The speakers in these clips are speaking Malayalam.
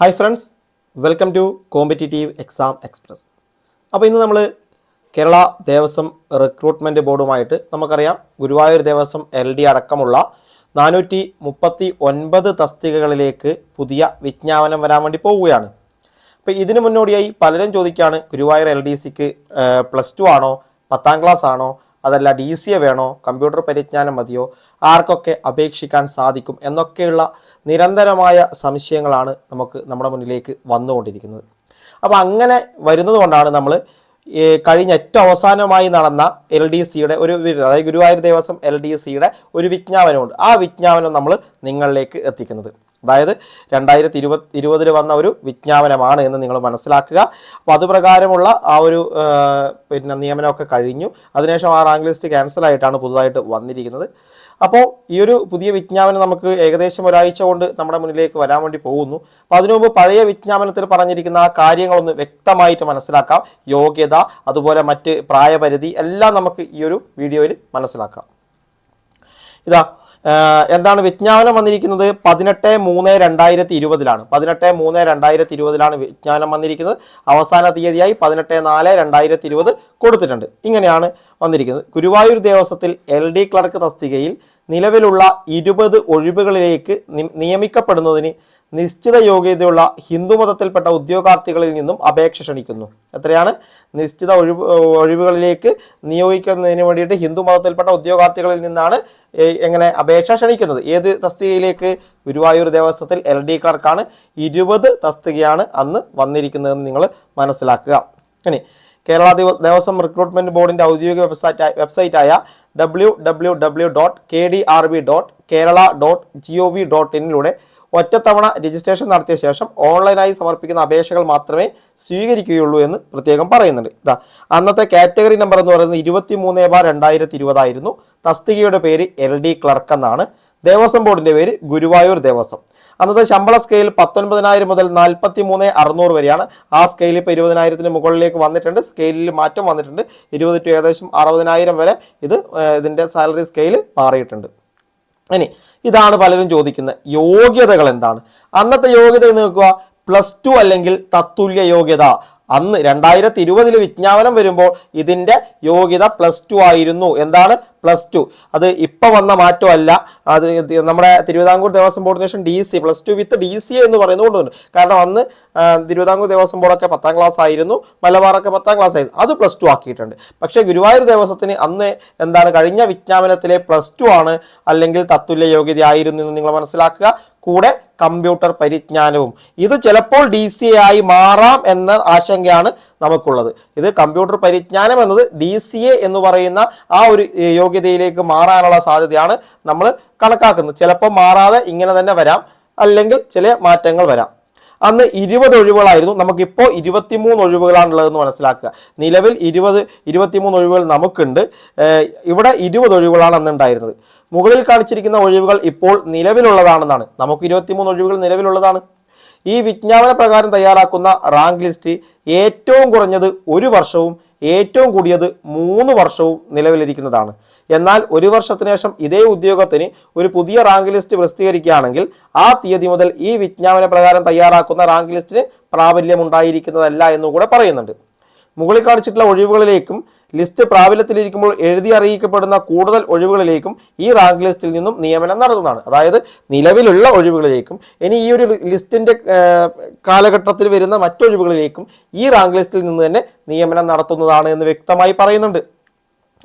Hi friends welcome to competitive exam express അപ്പോൾ ഇന്ന് നമ്മൾ കേരള ദേവസ്വം റിക്രൂട്ട്മെന്റ് ബോർഡുമായിട്ട് നമുക്കറിയാം ഗുരുവായൂർ ദേവസ്വം എൽ ഡി അടക്കമുള്ള നാനൂറ്റി മുപ്പത്തി ഒൻപത് തസ്തികകളിലേക്ക് പുതിയ വിജ്ഞാപനം വരാൻ വേണ്ടി പോവുകയാണ്. അപ്പോൾ ഇതിനു മുന്നോടിയായി പലരും ചോദിക്കുകയാണ് ഗുരുവായൂർ എൽ ഡി സിക്ക് പ്ലസ് ടു ആണോ പത്താം ക്ലാസ് ആണോ അതല്ല ഡി സി എ വേണോ? കമ്പ്യൂട്ടർ പരിജ്ഞാനം മതിയോ? ആർക്കൊക്കെ അപേക്ഷിക്കാൻ സാധിക്കും? എന്നൊക്കെയുള്ള നിരന്തരമായ സംശയങ്ങളാണ് നമുക്ക് നമ്മുടെ മുന്നിലേക്ക് വന്നുകൊണ്ടിരിക്കുന്നത്. അപ്പോൾ അങ്ങനെ വരുന്നത് കൊണ്ടാണ് നമ്മൾ കഴിഞ്ഞ ഏറ്റവും അവസാനമായി നടന്ന എൽ ഡി സിയുടെ ഒരു അതായത് ഗുരുവായൂർ ദേവസ്വം എൽ ഡി സിയുടെ ഒരു വിജ്ഞാപനമുണ്ട്. ആ വിജ്ഞാപനം നമ്മൾ നിങ്ങളിലേക്ക് എത്തിക്കുന്നത്. അതായത് രണ്ടായിരത്തി ഇരുപത് ഇരുപതിൽ വന്ന ഒരു വിജ്ഞാപനമാണ് എന്ന് നിങ്ങൾ മനസ്സിലാക്കുക. അപ്പോൾ അതുപ്രകാരമുള്ള ആ ഒരു പിന്നെ നിയമനമൊക്കെ കഴിഞ്ഞു. അതിനുശേഷം ആ റാങ്ക് ലിസ്റ്റ് ക്യാൻസൽ ആയിട്ടാണ് പുതുതായിട്ട് വന്നിരിക്കുന്നത്. അപ്പോൾ ഈ ഒരു പുതിയ വിജ്ഞാപനം നമുക്ക് ഏകദേശം ഒരാഴ്ച കൊണ്ട് നമ്മുടെ മുന്നിലേക്ക് വരാൻ വേണ്ടി പോകുന്നു. അപ്പോൾ അതിനു മുമ്പ് പഴയ വിജ്ഞാപനത്തിൽ പറഞ്ഞിരിക്കുന്ന ആ കാര്യങ്ങളൊന്ന് വ്യക്തമായിട്ട് മനസ്സിലാക്കാം. യോഗ്യത അതുപോലെ മറ്റ് പ്രായപരിധി എല്ലാം നമുക്ക് ഈ ഒരു വീഡിയോയിൽ മനസ്സിലാക്കാം. ഇതാ എന്താണ് വിജ്ഞാപനം വന്നിരിക്കുന്നത്? പതിനെട്ട് മൂന്ന് രണ്ടായിരത്തി ഇരുപതിലാണ്. പതിനെട്ട് മൂന്ന് രണ്ടായിരത്തി ഇരുപതിലാണ് വിജ്ഞാപനം വന്നിരിക്കുന്നത്. അവസാന തീയതിയായി പതിനെട്ട് നാല് രണ്ടായിരത്തി ഇരുപത് കൊടുത്തിട്ടുണ്ട്. ഇങ്ങനെയാണ് വന്നിരിക്കുന്നത്. ഗുരുവായൂർ ദേവസ്വത്തിൽ എൽ ഡി ക്ലർക്ക് തസ്തികയിൽ നിലവിലുള്ള ഇരുപത് ഒഴിവുകളിലേക്ക് നിയമിക്കപ്പെടുന്നതിന് നിശ്ചിത യോഗ്യതയുള്ള ഹിന്ദുമതത്തിൽപ്പെട്ട ഉദ്യോഗാർത്ഥികളിൽ നിന്നും അപേക്ഷ ക്ഷണിക്കുന്നു. എത്രയാണ് നിശ്ചിത ഒഴിവ് ഒഴിവുകളിലേക്ക് നിയോഗിക്കുന്നതിന് വേണ്ടിയിട്ട് ഹിന്ദു മതത്തിൽപ്പെട്ട ഉദ്യോഗാർത്ഥികളിൽ നിന്നാണ് എങ്ങനെ അപേക്ഷ ക്ഷണിക്കുന്നത്. ഏത് തസ്തികയിലേക്ക്? ഗുരുവായൂർ ദേവസ്വത്തിൽ എൽ ഡി ക്ലർക്കാണ് ഇരുപത് തസ്തികയാണ് അന്ന് വന്നിരിക്കുന്നതെന്ന് നിങ്ങൾ മനസ്സിലാക്കുക. ഇനി കേരള ദേവ- ദേവസ്വം റിക്രൂട്ട്മെന്റ് ബോർഡിന്റെ ഔദ്യോഗിക website വെബ്സൈറ്റായ W W W dot K D R B dot Kerala dot G O V dot ഇന്നിലൂടെ ഒറ്റത്തവണ രജിസ്ട്രേഷൻ നടത്തിയ ശേഷം ഓൺലൈനായി സമർപ്പിക്കുന്ന അപേക്ഷകൾ മാത്രമേ സ്വീകരിക്കുകയുള്ളൂ എന്ന് പ്രത്യേകം പറയുന്നുണ്ട്. ഇതാ അന്നത്തെ കാറ്റഗറി നമ്പർ എന്ന് പറയുന്നത് ഇരുപത്തി മൂന്ന് ബാർ രണ്ടായിരത്തി ഇരുപതായിരുന്നു തസ്തികയുടെ പേര് എൽ ഡി ക്ലർക്ക് എന്നാണ്. ദേവസ്വം ബോർഡിന്റെ പേര് ഗുരുവായൂർ ദേവസ്വം. അന്നത്തെ ശമ്പള സ്കെയിൽ പത്തൊൻപതിനായിരം മുതൽ നാൽപ്പത്തി മൂന്ന് അറുന്നൂറ് വരെയാണ്. ആ സ്കെയിൽ ഇപ്പോൾ ഇരുപതിനായിരത്തിന് മുകളിലേക്ക് വന്നിട്ടുണ്ട്. സ്കെയിലിൽ മാറ്റം വന്നിട്ടുണ്ട്. ഇരുപത് ടു ഏകദേശം അറുപതിനായിരം വരെ ഇത് ഇതിന്റെ സാലറി സ്കെയിൽ മാറിയിട്ടുണ്ട്. ഇനി ഇതാണ് പലരും ചോദിക്കുന്നത് യോഗ്യതകൾ എന്താണ്? അന്നത്തെ യോഗ്യത എന്ന് നോക്കുക പ്ലസ് ടു അല്ലെങ്കിൽ തത്തുല്യ യോഗ്യത. അന്ന് രണ്ടായിരത്തി ഇരുപതിൽ വിജ്ഞാപനം വരുമ്പോൾ ഇതിന്റെ യോഗ്യത പ്ലസ് ടു ആയിരുന്നു. എന്താണ് പ്ലസ് ടു? അത് ഇപ്പം വന്ന മാറ്റമല്ല. അത് നമ്മുടെ തിരുവിതാംകൂർ ദേവസ്വം ബോർഡിന് ശേഷം D C plus two with D C എന്ന് പറയുന്നതുകൊണ്ടുണ്ട് കാരണം അന്ന് തിരുവിതാംകൂർ ദേവസ്വം ബോർഡൊക്കെ പത്താം ക്ലാസ് ആയിരുന്നു. മലബാറൊക്കെ പത്താം ക്ലാസ് ആയിരുന്നു. അത് പ്ലസ് ടു ആക്കിയിട്ടുണ്ട്. പക്ഷേ ഗുരുവായൂർ ദേവസ്വത്തിന് അന്ന് എന്താണ് കഴിഞ്ഞ വിജ്ഞാപനത്തിലെ പ്ലസ് ടു ആണ് അല്ലെങ്കിൽ തത്തുല്യ യോഗ്യത ആയിരുന്നു എന്ന് നിങ്ങൾ മനസ്സിലാക്കുക. കൂടെ കമ്പ്യൂട്ടർ പരിജ്ഞാനവും. ഇത് ചിലപ്പോൾ ഡി സി എ ആയി മാറാം എന്ന ആശങ്കയാണ് നമുക്കുള്ളത്. ഇത് കമ്പ്യൂട്ടർ പരിജ്ഞാനം എന്നത് ഡി സി എ എന്ന് പറയുന്ന ആ ഒരു യോഗ്യതയിലേക്ക് മാറാനുള്ള സാധ്യതയാണ് നമ്മൾ കണക്കാക്കുന്നത്. ചിലപ്പോൾ മാറാതെ ഇങ്ങനെ തന്നെ വരാം. അല്ലെങ്കിൽ ചില മാറ്റങ്ങൾ വരാം. അന്ന് ഇരുപത് ഒഴിവുകളായിരുന്നു. നമുക്കിപ്പോൾ ഇരുപത്തിമൂന്ന് ഒഴിവുകളാണുള്ളതെന്ന് മനസ്സിലാക്കുക. നിലവിൽ ഇരുപത് ഇരുപത്തിമൂന്ന് ഒഴിവുകൾ നമുക്കുണ്ട്. ഇവിടെ ഇരുപത് ഒഴിവുകളാണ് അന്ന് ഉണ്ടായിരുന്നത്. മുകളിൽ കാണിച്ചിരിക്കുന്ന ഒഴിവുകൾ ഇപ്പോൾ നിലവിലുള്ളതാണെന്നാണ്. നമുക്ക് ഇരുപത്തിമൂന്ന് ഒഴിവുകൾ നിലവിലുള്ളതാണ്. ഈ വിജ്ഞാപന പ്രകാരം തയ്യാറാക്കുന്ന റാങ്ക് ലിസ്റ്റ് ഏറ്റവും കുറഞ്ഞത് ഒരു വർഷവും ഏറ്റവും കൂടിയത് മൂന്ന് വർഷവും നിലവിലിരിക്കുന്നതാണ്. എന്നാൽ ഒരു വർഷത്തിന് ശേഷം ഇതേ ഉദ്യോഗത്തിന് ഒരു പുതിയ റാങ്ക് ലിസ്റ്റ് പ്രസിദ്ധീകരിക്കുകയാണെങ്കിൽ ആ തീയതി മുതൽ ഈ വിജ്ഞാപന പ്രകാരം തയ്യാറാക്കുന്ന റാങ്ക് ലിസ്റ്റിന് പ്രാബല്യമുണ്ടായിരിക്കുന്നതല്ല എന്നുകൂടെ പറയുന്നുണ്ട്. മുകളിൽ കാണിച്ചിട്ടുള്ള ഒഴിവുകളിലേക്കും ലിസ്റ്റ് പ്രാബല്യത്തിലിരിക്കുമ്പോൾ എഴുതി അറിയിക്കപ്പെടുന്ന കൂടുതൽ ഒഴിവുകളിലേക്കും ഈ റാങ്ക് ലിസ്റ്റിൽ നിന്നും നിയമനം നടത്തുന്നതാണ്. അതായത് നിലവിലുള്ള ഒഴിവുകളിലേക്കും ഇനി ഈ ഒരു ലിസ്റ്റിന്റെ കാലഘട്ടത്തിൽ വരുന്ന മറ്റൊഴിവുകളിലേക്കും ഈ റാങ്ക് ലിസ്റ്റിൽ നിന്ന് തന്നെ നിയമനം നടത്തുന്നതാണ് എന്ന് വ്യക്തമായി പറയുന്നുണ്ട്.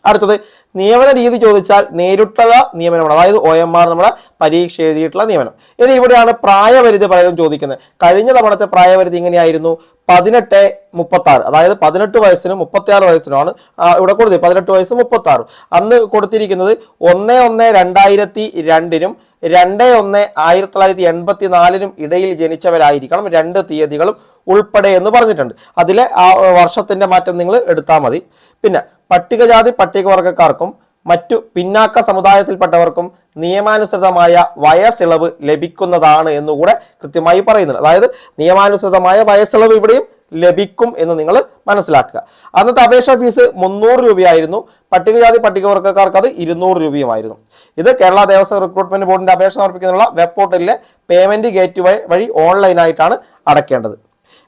അടുത്തത് നിയമന രീതി ചോദിച്ചാൽ നേരിട്ടുള്ള നിയമനമാണ്. അതായത് ഒ എം ആർ നമ്മുടെ പരീക്ഷ എഴുതിയിട്ടുള്ള നിയമനം. ഇനി ഇവിടെയാണ് പ്രായപരിധി പലരും ചോദിക്കുന്നത്. കഴിഞ്ഞ തവണത്തെ പ്രായപരിധി ഇങ്ങനെയായിരുന്നു പതിനെട്ട് മുപ്പത്തി ആറ് അതായത് പതിനെട്ട് വയസ്സിനും മുപ്പത്തി ആറ് വയസ്സിനുമാണ് ഇവിടെ കൊടുത്തത്. പതിനെട്ട് വയസ്സ് മുപ്പത്തി ആറ് അന്ന് കൊടുത്തിരിക്കുന്നത് ഒന്ന് ഒന്ന് രണ്ടായിരത്തി രണ്ടിനും രണ്ട് ഒന്ന് ആയിരത്തി തൊള്ളായിരത്തി എൺപത്തി നാലിനും ഇടയിൽ ജനിച്ചവരായിരിക്കണം രണ്ട് തീയതികളും ഉൾപ്പെടെ എന്ന് പറഞ്ഞിട്ടുണ്ട്. അതിലെ ആ വർഷത്തിന്റെ മാറ്റം നിങ്ങൾ എടുത്താൽ മതി. പിന്നെ പട്ടികജാതി പട്ടികവർഗക്കാർക്കും മറ്റു പിന്നാക്ക സമുദായത്തിൽപ്പെട്ടവർക്കും നിയമാനുസൃതമായ വയസ്സിളവ് ലഭിക്കുന്നതാണ് എന്നുകൂടെ കൃത്യമായി പറയുന്നുണ്ട്. അതായത് നിയമാനുസൃതമായ വയസ്സിളവ് ഇവിടെയും ലഭിക്കും എന്ന് നിങ്ങൾ മനസ്സിലാക്കുക. അന്നത്തെ അപേക്ഷാ ഫീസ് മുന്നൂറ് രൂപയായിരുന്നു. പട്ടികജാതി പട്ടികവർഗക്കാർക്ക് അത് ഇരുന്നൂറ് രൂപയുമായിരുന്നു. ഇത് കേരള ദേവസ്വം റിക്രൂട്ട്മെന്റ് ബോർഡിന്റെ അപേക്ഷ സമർപ്പിക്കുന്നതിനുള്ള വെബ് പോർട്ടലിലെ പേയ്മെന്റ് ഗേറ്റ് വഴി ഓൺലൈനായിട്ടാണ് അടക്കേണ്ടത്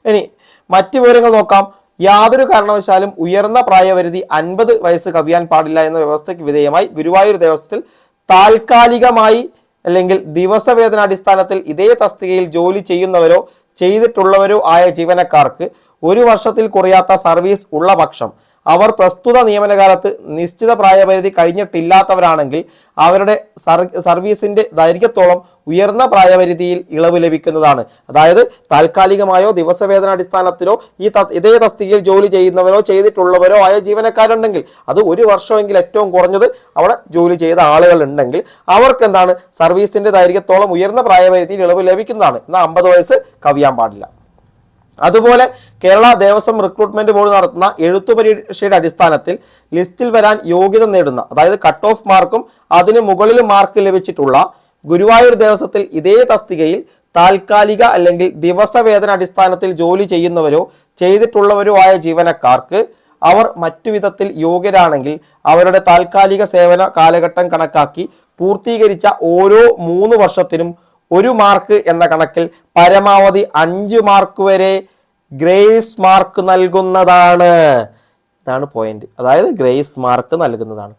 ഇനി മറ്റു വിവരങ്ങൾ നോക്കാം. യാതൊരു കാരണവശാലും ഉയർന്ന പ്രായപരിധി അൻപത് വയസ്സ് കവിയാൻ പാടില്ല എന്ന വ്യവസ്ഥയ്ക്ക് വിധേയമായി ഗുരുവായൂർ ദേവസ്വത്തിൽ താൽക്കാലികമായി അല്ലെങ്കിൽ ദിവസവേതനാടിസ്ഥാനത്തിൽ ഇതേ തസ്തികയിൽ ജോലി ചെയ്യുന്നവരോ ചെയ്തിട്ടുള്ളവരോ ആയ ജീവനക്കാർക്ക് ഒരു വർഷത്തിൽ കുറയാത്ത സർവീസ് ഉള്ള പക്ഷം അവർ പ്രസ്തുത നിയമനകാലത്ത് നിശ്ചിത പ്രായപരിധി കഴിഞ്ഞിട്ടില്ലാത്തവരാണെങ്കിൽ അവരുടെ സർ- സർവീസിന്റെ ദൈർഘ്യത്തോളം ഉയർന്ന പ്രായപരിധിയിൽ ഇളവ് ലഭിക്കുന്നതാണ്. അതായത് താൽക്കാലികമായോ ദിവസവേതന അടിസ്ഥാനത്തിലോ ഈ ഇതേ തസ്തികയിൽ ജോലി ചെയ്യുന്നവരോ ചെയ്തിട്ടുള്ളവരോ ആയ ജീവനക്കാരുണ്ടെങ്കിൽ അത് ഒരു വർഷമെങ്കിൽ ഏറ്റവും കുറഞ്ഞത് അവിടെ ജോലി ചെയ്ത ആളുകൾ ഉണ്ടെങ്കിൽ അവർക്ക് എന്താണ് സർവീസിന്റെ ദൈർഘ്യത്തോളം ഉയർന്ന പ്രായപരിധിയിൽ ഇളവ് ലഭിക്കുന്നതാണ്. എന്നാൽ അമ്പത് വയസ്സ് കവിയാൻ പാടില്ല. അതുപോലെ കേരള ദേവസ്വം റിക്രൂട്ട്മെന്റ് ബോർഡ് നടത്തുന്ന എഴുത്തു പരീക്ഷയുടെ അടിസ്ഥാനത്തിൽ ലിസ്റ്റിൽ വരാൻ യോഗ്യത നേടുന്ന അതായത് കട്ട് ഓഫ് മാർക്കും അതിന് മുകളിൽ മാർക്ക് ലഭിച്ചിട്ടുള്ള ഗുരുവായൂർ ദേവസ്വത്തിൽ ഇതേ തസ്തികയിൽ താൽക്കാലിക അല്ലെങ്കിൽ ദിവസവേതന അടിസ്ഥാനത്തിൽ ജോലി ചെയ്യുന്നവരോ ചെയ്തിട്ടുള്ളവരോ ആയ ജീവനക്കാർക്ക് അവർ മറ്റു വിധത്തിൽ യോഗ്യരാണെങ്കിൽ അവരുടെ താൽക്കാലിക സേവന കാലഘട്ടം കണക്കാക്കി പൂർത്തീകരിച്ച ഓരോ മൂന്ന് വർഷത്തിനും ഒരു മാർക്ക് എന്ന കണക്കിൽ പരമാവധി അഞ്ച് മാർക്ക് വരെ ഗ്രേസ് മാർക്ക് നൽകുന്നതാണ്. ഇതാണ് പോയിന്റ് അതായത് ഗ്രേസ് മാർക്ക് നൽകുന്നതാണ്.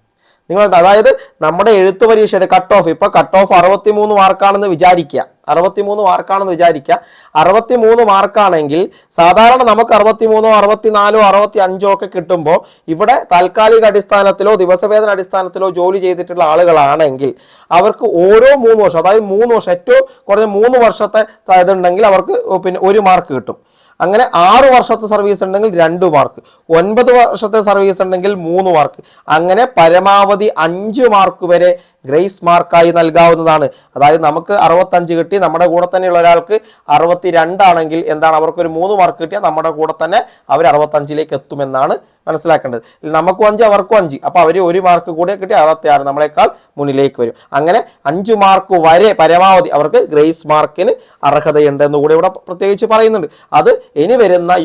നിങ്ങൾ അതായത് നമ്മുടെ എഴുത്ത് പരീക്ഷയുടെ കട്ട് ഓഫ് ഇപ്പൊ കട്ട് ഓഫ് അറുപത്തി മൂന്ന് മാർക്കാണെന്ന് വിചാരിക്കുക. അറുപത്തി മൂന്ന് മാർക്കാണെന്ന് വിചാരിക്കുക. അറുപത്തി മൂന്ന് മാർക്കാണെങ്കിൽ സാധാരണ നമുക്ക് അറുപത്തി മൂന്നോ അറുപത്തിനാലോ അറുപത്തി അഞ്ചോ ഒക്കെ കിട്ടുമ്പോൾ ഇവിടെ താൽക്കാലിക അടിസ്ഥാനത്തിലോ ദിവസവേതന അടിസ്ഥാനത്തിലോ ജോലി ചെയ്തിട്ടുള്ള ആളുകളാണെങ്കിൽ അവർക്ക് ഓരോ മൂന്ന് വർഷം അതായത് മൂന്ന് വർഷം ഏറ്റവും കുറഞ്ഞ മൂന്ന് വർഷത്തെ ഇതുണ്ടെങ്കിൽ അവർക്ക് പിന്നെ ഒരു മാർക്ക് കിട്ടും. അങ്ങനെ ആറ് വർഷത്തെ സർവീസ് ഉണ്ടെങ്കിൽ രണ്ട് മാർക്ക് ഒൻപത് വർഷത്തെ സർവീസ് ഉണ്ടെങ്കിൽ മൂന്ന് മാർക്ക് അങ്ങനെ പരമാവധി അഞ്ച് മാർക്ക് വരെ ഗ്രേസ് മാർക്കായി നൽകാവുന്നതാണ്. അതായത് നമുക്ക് അറുപത്തഞ്ച് കിട്ടി നമ്മുടെ കൂടെ തന്നെയുള്ള ഒരാൾക്ക് അറുപത്തി രണ്ടാണെങ്കിൽ എന്താണ് അവർക്ക് ഒരു മൂന്ന് മാർക്ക് കിട്ടിയാൽ നമ്മുടെ കൂടെ തന്നെ അവർ അറുപത്തഞ്ചിലേക്ക് എത്തുമെന്നാണ് മനസ്സിലാക്കേണ്ടത്. നമുക്കും അഞ്ച് അവർക്കും അഞ്ച്. അപ്പോൾ അവർ ഒരു മാർക്ക് കൂടെ കിട്ടി അറുപത്തി ആറ് നമ്മളെക്കാൾ മുന്നിലേക്ക് വരും. അങ്ങനെ അഞ്ച് മാർക്ക് വരെ പരമാവധി അവർക്ക് ഗ്രേസ് മാർക്കിന് അർഹതയുണ്ട് എന്ന് കൂടെ ഇവിടെ പ്രത്യേകിച്ച് പറയുന്നുണ്ട്. അത് ഇനി വരുന്ന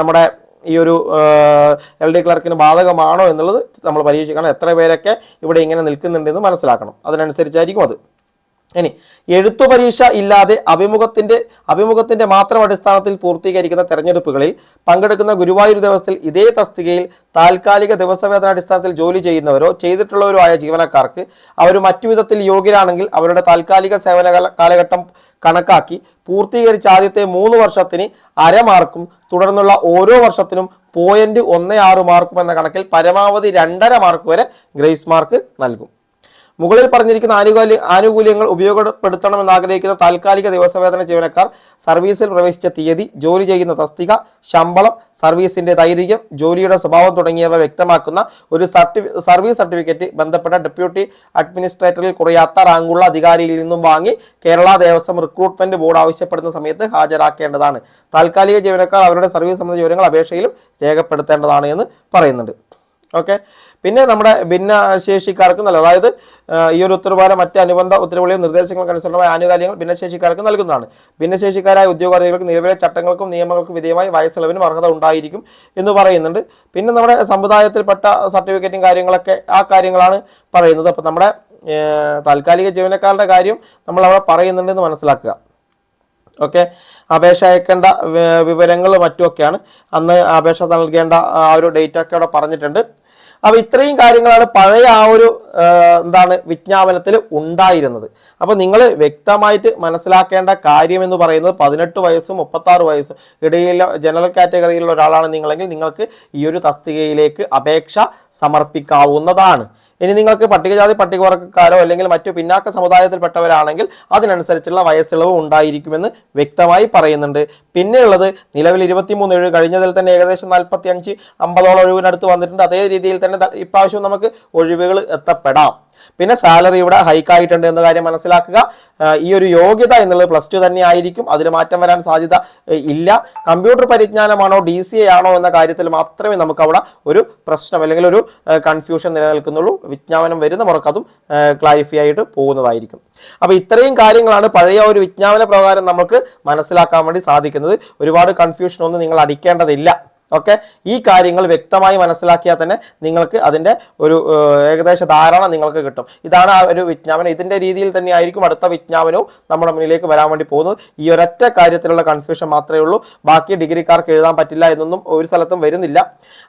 നമ്മുടെ ഈ ഒരു എൽ ഡി ക്ലർക്കിന് ബാധകമാണോ എന്നുള്ളത് നമ്മൾ പരീക്ഷിക്കണം. എത്ര പേരൊക്കെ ഇവിടെ ഇങ്ങനെ നിൽക്കുന്നുണ്ടെന്ന് മനസ്സിലാക്കണം. അതിനനുസരിച്ചായിരിക്കും അത്. ഇനി എഴുത്തു പരീക്ഷ ഇല്ലാതെ അഭിമുഖത്തിന്റെ അഭിമുഖത്തിന്റെ മാത്രം അടിസ്ഥാനത്തിൽ പൂർത്തീകരിക്കുന്ന തെരഞ്ഞെടുപ്പുകളിൽ പങ്കെടുക്കുന്ന ഗുരുവായൂർ ദിവസത്തിൽ ഇതേ തസ്തികയിൽ താൽക്കാലിക ദിവസവേതന അടിസ്ഥാനത്തിൽ ജോലി ചെയ്യുന്നവരോ ചെയ്തിട്ടുള്ളവരോ ആയ ജീവനക്കാർക്ക് അവർ മറ്റു വിധത്തിൽ യോഗ്യരാണെങ്കിൽ അവരുടെ താൽക്കാലിക സേവന കാലഘട്ടം കണക്കാക്കി പൂർത്തീകരിച്ച ആദ്യത്തെ മൂന്ന് വർഷത്തിന് അര മാർക്കും തുടർന്നുള്ള ഓരോ വർഷത്തിനും പോയിന്റ് ഒന്ന് ആറ് മാർക്കും എന്ന കണക്കിൽ പരമാവധി രണ്ടര മാർക്ക് വരെ ഗ്രേസ് മാർക്ക് നൽകും. മുകളിൽ പറഞ്ഞിരിക്കുന്ന ആനുകൂല്യ ആനുകൂല്യങ്ങൾ ഉപയോഗപ്പെടുത്തണമെന്ന് ആഗ്രഹിക്കുന്ന താൽക്കാലിക ദിവസവേതന ജീവനക്കാർ സർവീസിൽ പ്രവേശിച്ച തീയതി ജോലി ചെയ്യുന്ന തസ്തിക ശമ്പളം സർവീസിന്റെ ദൈർഘ്യം ജോലിയുടെ സ്വഭാവം തുടങ്ങിയവ വ്യക്തമാക്കുന്ന ഒരു സർവീസ് സർട്ടിഫിക്കറ്റ് ബന്ധപ്പെട്ട ഡെപ്യൂട്ടി അഡ്മിനിസ്ട്രേറ്ററിൽ കുറയാത്ത റാങ്കുള്ള അധികാരിയിൽ നിന്നും വാങ്ങി കേരള ദേവസ്വം റിക്രൂട്ട്മെന്റ് ബോർഡ് ആവശ്യപ്പെടുന്ന സമയത്ത് ഹാജരാക്കേണ്ടതാണ്. താൽക്കാലിക ജീവനക്കാർ അവരുടെ സർവീസ് സംബന്ധിച്ച വിവരങ്ങൾ അപേക്ഷയിലും രേഖപ്പെടുത്തേണ്ടതാണ് എന്ന് പറയുന്നുണ്ട്. ഓക്കെ? പിന്നെ നമ്മുടെ ഭിന്നശേഷിക്കാർക്ക് നല്ല അതായത് ഈ ഒരു ഉത്തരവാദം മറ്റ് അനുബന്ധ ഉത്തരവുകളെയും നിർദ്ദേശങ്ങൾക്ക് അനുസൃതമായ ആനുകാലികങ്ങൾ ഭിന്നശേഷിക്കാർക്ക് നൽകുന്നതാണ്. ഭിന്നശേഷിക്കാരായ ഉദ്യോഗാർത്ഥികൾക്ക് നിലവിലെ ചട്ടങ്ങൾക്കും നിയമങ്ങൾക്കും വിധേയമായി വയസ്സിളവിനും അർഹത ഉണ്ടായിരിക്കും എന്ന് പറയുന്നുണ്ട്. പിന്നെ നമ്മുടെ സമുദായത്തിൽപ്പെട്ട സർട്ടിഫിക്കറ്റും കാര്യങ്ങളൊക്കെ ആ കാര്യങ്ങളാണ് പറയുന്നത്. അപ്പം നമ്മുടെ താൽക്കാലിക ജീവനക്കാരുടെ കാര്യം നമ്മൾ അവിടെ പറയുന്നുണ്ടെന്ന് മനസ്സിലാക്കുക. ഓക്കെ? അപേക്ഷ അയക്കേണ്ട വിവരങ്ങൾ മറ്റുമൊക്കെയാണ്. അന്ന് അപേക്ഷ നൽകേണ്ട ആ ഒരു ഡേറ്റ് ഒക്കെ അവിടെ പറഞ്ഞിട്ടുണ്ട്. അപ്പൊ ഇത്രയും കാര്യങ്ങളാണ് പഴയ ആ ഒരു എന്താണ് വിജ്ഞാപനത്തിൽ ഉണ്ടായിരുന്നത്. അപ്പൊ നിങ്ങൾ വ്യക്തമായിട്ട് മനസ്സിലാക്കേണ്ട കാര്യം എന്ന് പറയുന്നത് പതിനെട്ട് വയസ്സും മുപ്പത്തി ആറ് വയസ്സും ഇടയിലുള്ള ജനറൽ കാറ്റഗറിയിലുള്ള ഒരാളാണ് നിങ്ങളെങ്കിൽ നിങ്ങൾക്ക് ഈ ഒരു തസ്തികയിലേക്ക് അപേക്ഷ സമർപ്പിക്കാവുന്നതാണ്. ഇനി നിങ്ങൾക്ക് പട്ടികജാതി പട്ടികവർഗക്കാരോ അല്ലെങ്കിൽ മറ്റു പിന്നാക്ക സമുദായത്തിൽപ്പെട്ടവരാണെങ്കിൽ അതിനനുസരിച്ചുള്ള വയസ്സിളവ് ഉണ്ടായിരിക്കുമെന്ന് വ്യക്തമായി പറയുന്നുണ്ട്. പിന്നെയുള്ളത് നിലവിൽ ഇരുപത്തിമൂന്ന് ഒഴിവ് കഴിഞ്ഞതിൽ തന്നെ ഏകദേശം നാൽപ്പത്തി അഞ്ച് അമ്പതോളം ഒഴിവിനടുത്ത് വന്നിട്ടുണ്ട്. അതേ രീതിയിൽ തന്നെ ഇപ്രാവശ്യവും ഇപ്രാവശ്യം നമുക്ക് ഒഴിവുകൾ എത്തപ്പെടാം. പിന്നെ സാലറി ഇവിടെ ഹൈക്ക് ആയിട്ടുണ്ട് എന്ന കാര്യം മനസ്സിലാക്കുക. ഈ ഒരു യോഗ്യത എന്നുള്ളത് പ്ലസ് ടു തന്നെ ആയിരിക്കും. അതിൽ മാറ്റം വരാൻ സാധ്യത ഇല്ല. കമ്പ്യൂട്ടർ പരിജ്ഞാനമാണോ ഡി സി എ ആണോ എന്ന കാര്യത്തിൽ മാത്രമേ നമുക്ക് അവിടെ ഒരു പ്രശ്നം അല്ലെങ്കിൽ ഒരു കൺഫ്യൂഷൻ നിലനിൽക്കുന്നുള്ളൂ. വിജ്ഞാപനം വരുന്ന മുറക്ക് അതും ക്ലാരിഫൈ ആയിട്ട് പോകുന്നതായിരിക്കും. അപ്പോൾ ഇത്രയും കാര്യങ്ങളാണ് പഴയ ഒരു വിജ്ഞാപന പ്രകാരം നമുക്ക് മനസ്സിലാക്കാൻ വേണ്ടി സാധിക്കുന്നത്. ഒരുപാട് കൺഫ്യൂഷൻ ഒന്നും നിങ്ങൾ അടിക്കേണ്ടതില്ല. ഓക്കെ? ഈ കാര്യങ്ങൾ വ്യക്തമായി മനസ്സിലാക്കിയാൽ തന്നെ നിങ്ങൾക്ക് അതിന്റെ ഒരു ഏകദേശ ധാരണ നിങ്ങൾക്ക് കിട്ടും. ഇതാണ് ആ ഒരു വിജ്ഞാപനം. ഇതിന്റെ രീതിയിൽ തന്നെ ആയിരിക്കും അടുത്ത വിജ്ഞാപനവും നമ്മുടെ മുന്നിലേക്ക് വരാൻ വേണ്ടി പോകുന്നത്. ഈ ഒരൊറ്റ കാര്യത്തിലുള്ള കൺഫ്യൂഷൻ മാത്രമേ ഉള്ളൂ. ബാക്കി ഡിഗ്രിക്കാർക്ക് എഴുതാൻ പറ്റില്ല എന്നൊന്നും ഒരു സ്ഥലത്തും വരുന്നില്ല.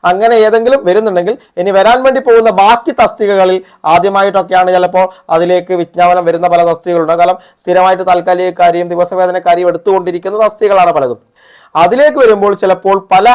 അങ്ങനെ ഏതെങ്കിലും വരുന്നുണ്ടെങ്കിൽ ഇനി വരാൻ വേണ്ടി പോകുന്ന ബാക്കി തസ്തികകളിൽ ആദ്യമായിട്ടൊക്കെയാണ് ചിലപ്പോൾ അതിലേക്ക് വിജ്ഞാപനം വരുന്ന പല തസ്തികളുണ്ട് കാരണം സ്ഥിരമായിട്ട് താൽക്കാലികക്കാരെയും ദിവസവേതനക്കാരെയും എടുത്തുകൊണ്ടിരിക്കുന്ന തസ്തികളാണ് പലതും. അതിലേക്ക് വരുമ്പോൾ ചിലപ്പോൾ പല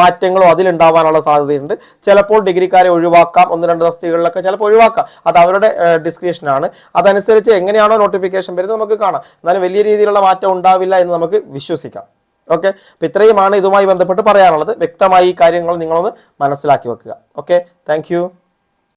മാറ്റങ്ങളും അതിലുണ്ടാവാനുള്ള സാധ്യതയുണ്ട്. ചിലപ്പോൾ ഡിഗ്രിക്കാരെ ഒഴിവാക്കാം ഒന്ന് രണ്ട് തസ്തികകളിലൊക്കെ ചിലപ്പോൾ ഒഴിവാക്കാം. അത് അവരുടെ ഡിസ്ക്രിപ്ഷനാണ് അതനുസരിച്ച് എങ്ങനെയാണോ നോട്ടിഫിക്കേഷൻ വരുന്നത് നമുക്ക് കാണാം. എന്നാലും വലിയ രീതിയിലുള്ള മാറ്റം ഉണ്ടാവില്ല എന്ന് നമുക്ക് വിശ്വസിക്കാം. ഓക്കെ? അപ്പം ഇത്രയുമാണ് ഇതുമായി ബന്ധപ്പെട്ട് പറയാനുള്ളത്. വ്യക്തമായി ഈ കാര്യങ്ങൾ നിങ്ങളൊന്ന് മനസ്സിലാക്കി വെക്കുക. ഓക്കെ? താങ്ക്